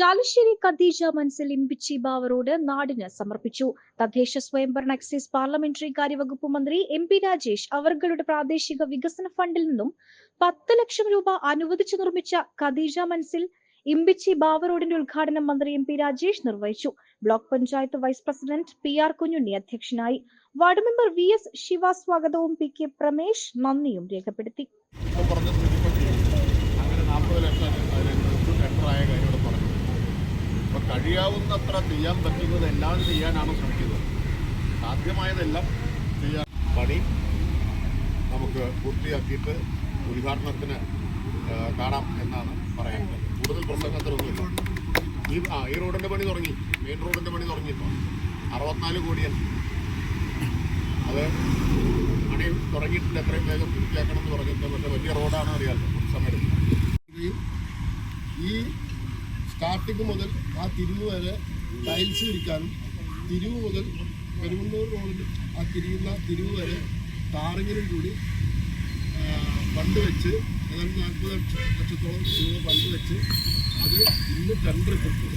ചാലശ്ശേരി കദീജ മൻസിൽ ഇമ്പിച്ചി ബാവറോഡ് നാടിന് സമർപ്പിച്ചു. തദ്ദേശ സ്വയംഭരണ എക്സൈസ് പാർലമെന്ററി കാര്യവകുപ്പ് മന്ത്രി എം പി രാജേഷ് അവരുടെ പ്രാദേശിക വികസന ഫണ്ടിൽ നിന്നും പത്ത് ലക്ഷം രൂപ അനുവദിച്ചു നിർമ്മിച്ച കദീജ മൻസിൽ ഇമ്പിച്ചി ബാവറോഡിന്റെ ഉദ്ഘാടനം മന്ത്രി എം പി രാജേഷ് നിർവഹിച്ചു. Block panchayat vice president P R Kunhunni അധ്യക്ഷനായി. Ward member V S Shiva സ്വാഗതവും പി കെ പ്രമേഷ് നന്ദിയും രേഖപ്പെടുത്തി. കഴിയാവുന്നത്ര ചെയ്യാൻ പറ്റുന്നത് എല്ലാം ചെയ്യാനാണ് ശ്രമിക്കുന്നത്. സാധ്യമായതെല്ലാം ചെയ്യാൻ പണി നമുക്ക് പൂർത്തിയാക്കിയിട്ട് ഉദ്ഘാടനത്തിന് കാണാം എന്നാണ് പറയുന്നത്. കൂടുതൽ പ്രസംഗത്തിലൊന്നുമില്ല ഈ ആ ഈ റോഡിന്റെ പണി തുടങ്ങി. മെയിൻ റോഡിന്റെ പണി തുടങ്ങിയിപ്പോൾ അറുപത്തിനാല് കോടിയാണ് അത് പണി തുടങ്ങിയിട്ടുണ്ട് എത്രയും വേഗം പൂർത്തിയാക്കണം എന്ന് പറഞ്ഞിട്ട് പക്ഷേ വലിയ റോഡാണ് അറിയാമല്ലോ കുറച്ച് സ്റ്റാർട്ടിങ് മുതൽ ആ തിരിവ് വരെ ടൈൽസ് വിരിക്കാനും തിരിവ് മുതൽ പെരുമണ്ണൂർ റോഡിൽ ആ തിരിയുന്ന തിരിവ് വരെ ടാറിങ്ങിനും കൂടി ഫണ്ട് വെച്ച് ഏതാണ്ട് നാൽപ്പത് ലക്ഷത്തോളം രൂപ ഫണ്ട് വെച്ച് അത് ഇന്ന് ടെൻഡർ കിട്ടും